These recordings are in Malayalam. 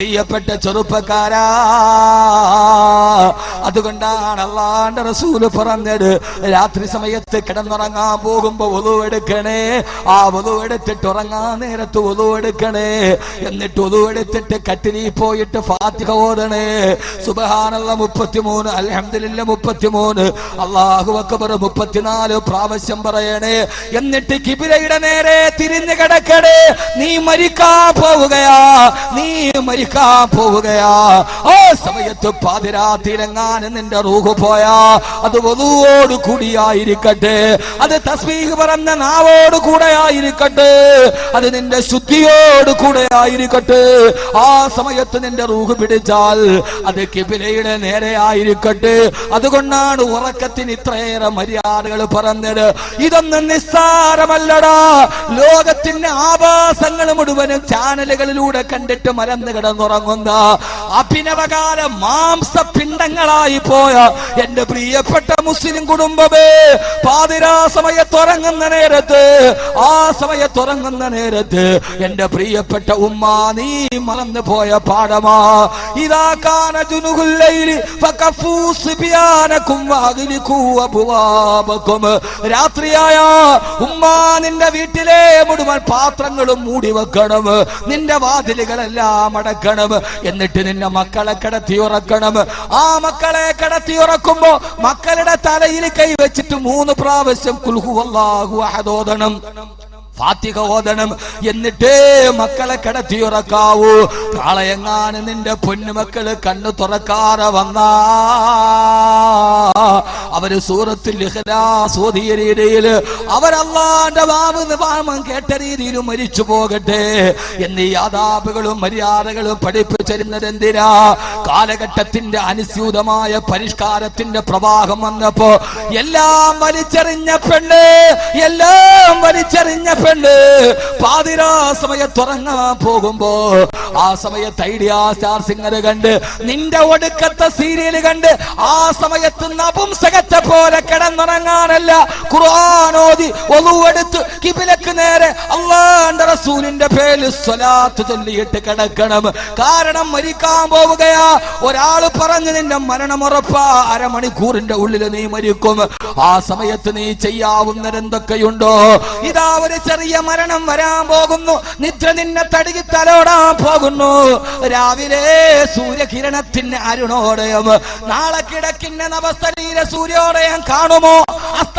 പ്രിയപ്പെട്ട ചെറുപ്പക്കാരാ അതുകൊണ്ടാണ് അള്ളാന്റെ റസൂൽ പറഞ്ഞത് രാത്രി സമയത്ത് കിടന്നുറങ്ങാൻ പോകുമ്പോ എടുക്കണേ ആ ഒതു എടുത്തിട്ട് ഉറങ്ങാൻ നേരത്ത് എടുക്കണേ എന്നിട്ട് ഒതു എടുത്തിട്ട് കട്ടിലി പോയിട്ട് ഫാത്തിഹ ഓതണേ. സുബഹാനുള്ള മുപ്പത്തിമൂന്ന് അലഹമില്ല മുപ്പത്തിമൂന്ന് അള്ളാഹു അക്ബർ മുപ്പത്തിനാല് പ്രാവശ്യം പറയണേ എന്നിട്ട് കിബിലയുടെ നേരെ തിരിഞ്ഞു കിടക്കണേ. നീ മരിക്കാ പോവുകയാ നീ മരിക്കാൻ പോവുകയാ. ആ സമയത്ത് പാതിരാത്തിലെങ്ങാനും നിന്റെ റൂഹ് പോയാ. അത് വധുവോട് കൂടിയായിരിക്കട്ടെ. അത് തസ്ബീഹ് പറഞ്ഞ നാവോട് കൂടെ ആയിരിക്കട്ടെ അത് നിന്റെ ശുദ്ധിയോട് കൂടെ ആയിരിക്കട്ടെ ആ സമയത്ത് നിന്റെ റൂഹ് പിടിച്ചാൽ അത് കിബിലയുടെ നേരെ ആയിരിക്കട്ടെ. അതുകൊണ്ടാണ് ഉറക്കത്തിന് ഇത്രയേറെ മര്യാദകൾ പറഞ്ഞത്. ഇതൊന്നും നിസ്സാരമല്ലടാ. ലോകത്തിന്റെ ആഭാസങ്ങൾ മുഴുവനും ചാനലുകളിലൂടെ കണ്ടിട്ട് മരന്ന് കിടന്നുറങ്ങുന്ന അഭിനവകാല മാംസപിണ്ഡങ്ങളായി പോയ എന്റെ പ്രിയപ്പെട്ട മുസ്ലിം കുടുംബമേ പാതിരാ സമയത്തുറങ്ങുന്ന നേരത്ത് ആ സമയത്തുറങ്ങുന്ന നേരത്ത് എന്റെ പ്രിയപ്പെട്ട ഉമ്മ നീ മറന്നു പോയ പാഠമാ. ഇതാ കാന രാത്രിയായ ഉമ്മ നിന്റെ വീട്ടിലെ മുഴുവൻ പാത്രങ്ങളും മൂടി വെക്കണം. നിന്റെ വാതിലുകളെല്ലാം അടക്കണം. എന്നിട്ട് നിന്റെ മക്കളെ കിടത്തി ഉറക്കണം ആ മക്കളെ കിടത്തി ഉറക്കുമ്പോ മക്കളുടെ തലയിൽ കൈ വെച്ചിട്ട് മൂന്ന് പ്രാവശ്യം കുൽഹു അഹദോദണം ഫാത്തിക ഓതണം. എന്നിട്ടേ മക്കളെ കിടത്തി ഉറക്കാവൂ. എങ്ങാനും നിന്റെ പൊന്നുമക്കൾ കണ്ണു തുറക്കാറ വന്നാ അവർ സൂറത്തിൽ രീതിയിൽ അവരല്ലാന്റെ വാവ് നിവാമം കേട്ട രീതിയിൽ മരിച്ചു പോകട്ടെ എന്നീ ആദാബുകളും മര്യാദകളും പഠിപ്പിച്ചിരുന്നത് എന്തിനാ? കാലഘട്ടത്തിന്റെ അനുസ്യൂതമായ പരിഷ്കാരത്തിന്റെ പ്രവാഹം വന്നപ്പോ എല്ലാം വലിച്ചെറിഞ്ഞ പെണ്ണ് എല്ലാം വലിച്ചെറിഞ്ഞ പെണ്ണ് പാതിരാ സമയത്തുറങ്ങാൻ പോകുമ്പോ ആ സമയത്ത് ഐഡിയ സ്റ്റാർ സിംഗർ കണ്ട് നിന്റെ ഒടുക്കത്തെ സീരിയൽ കണ്ട് ആ സമയത്ത് നപുംസകത്തെ പോലെ കിടന്നിറങ്ങാനല്ല. ഖുർആനോദി ഒതുവെടുത്ത് കിബിലക്ക് നേരെ അള്ളാന്റെ റസൂലിന്റെ പേരിൽ സ്വലാത്ത് ചൊല്ലിയിട്ട് കിടക്കണം. കാരണം മരിക്കാൻ പോവുകയാ. ഒരാൾ പറഞ്ഞു നിന്റെ മരണം ഉറപ്പാ. അരമണിക്കൂറിന്റെ ഉള്ളിൽ നീ മരിക്കും. ആ സമയത്ത് നീ ചെയ്യാവുന്നതെന്തൊക്കെയുണ്ടോ ഇതാ ഒരു ചെറിയ മരണം വരാൻ പോകുന്നു. നിദ്ര നിന്നെ തടുകി തലോടാൻ പോകുന്നു രാവിലെ സൂര്യകിരണത്തിന് അരുണോദയം. നാളെ കിടക്കിന്റെ നവസ്ഥലീല സൂര്യോദയം കാണുമോ?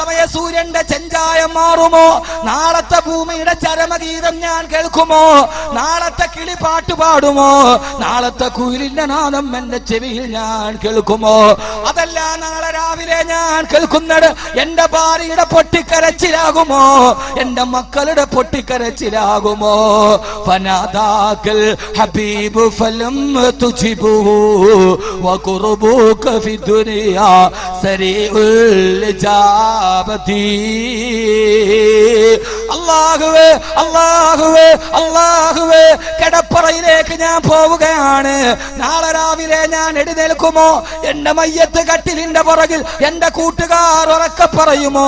അസ്തമയ സൂര്യന്റെ ചെഞ്ചായം മാറുമോ? നാളത്തെ ഭൂമിയുടെ ചരമഗീതം ഞാൻ കേൾക്കുമോ? നാളത്തെ കിളി പാട്ട് പാടുമോ? നാളത്തെ കുയിലിന്റെ നാദം എന്റെ ചെവിയിൽ ഞാൻ കേൾക്കുമോ? അതല്ല നാളെ രാവിലെ ഞാൻ കേൾക്കുന്നത് എന്റെ ഭാര്യയുടെ പൊട്ടിക്കരച്ചിലാകുമോ? എന്റെ മക്കളുടെ പൊട്ടിക്കരച്ചിലാകുമോ? ഫനാദാക്കൽ ഹബീബ് ഫലം തുജിബു വകുറുബുക ഫി ദുനിയാ സരീഉൽ બધી അല്ലാഹുവേ അള്ളാഹുവേ അള്ളാഹുവേ കിടപ്പറയിലേക്ക് ഞാൻ പോവുകയാണ്. നാളെ രാവിലെ ഞാൻ എഴുന്നേൽക്കുമോ? എന്റെ മയ്യത്ത് കട്ടിലിന്റെ പുറകിൽ എന്റെ കൂട്ടുകാർ ഉറക്കെ പറയുമോ?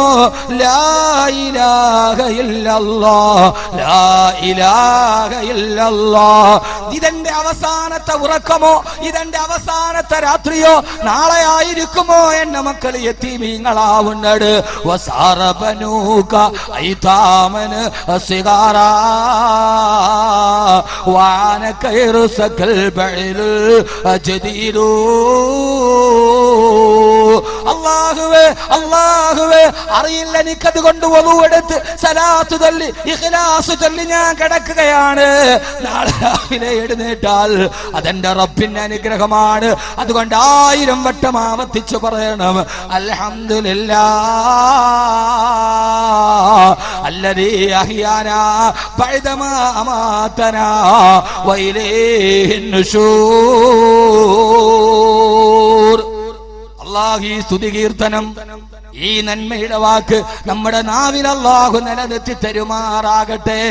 ഇതെന്റെ അവസാനത്തെ ഉറക്കമോ? ഇതെന്റെ അവസാനത്തെ രാത്രിയോ? നാളെ ആയിരിക്കുമോ എന്റെ മക്കൾ എത്തിമീങ്ങളാവുന്നത് വസാറബനൂക ഐതാമന് വാന കയറു സകൽ ബഴിൽ ജദീരൂ അള്ളാഹുവേ അള്ളാഹുവേ അറിയില്ല എനിക്കത് കൊണ്ട് ഒന്നുവെടുത്ത് സലാത്ത് തല്ലി ഇഖ്ലാസ് തല്ലി ഞാൻ കിടക്കുകയാണ്. നാളെ രാവിലെ എഴുന്നേറ്റാൽ അതെന്റെ റബ്ബിന്റെ അനുഗ്രഹമാണ്. അതുകൊണ്ട് ആയിരം വട്ടം ആവർത്തിച്ചു പറയണം അൽഹംദുലില്ലാ. الذي أحيانا بعدما أماتنا وإليه النشور അള്ളാഹു ഈ സ്തുതി കീർത്തനം ഈ നന്മയുടെ വാക്ക് നമ്മുടെ നാവിൽ അള്ളാഹു നിലനിർത്തി തരുമാറാകട്ടെ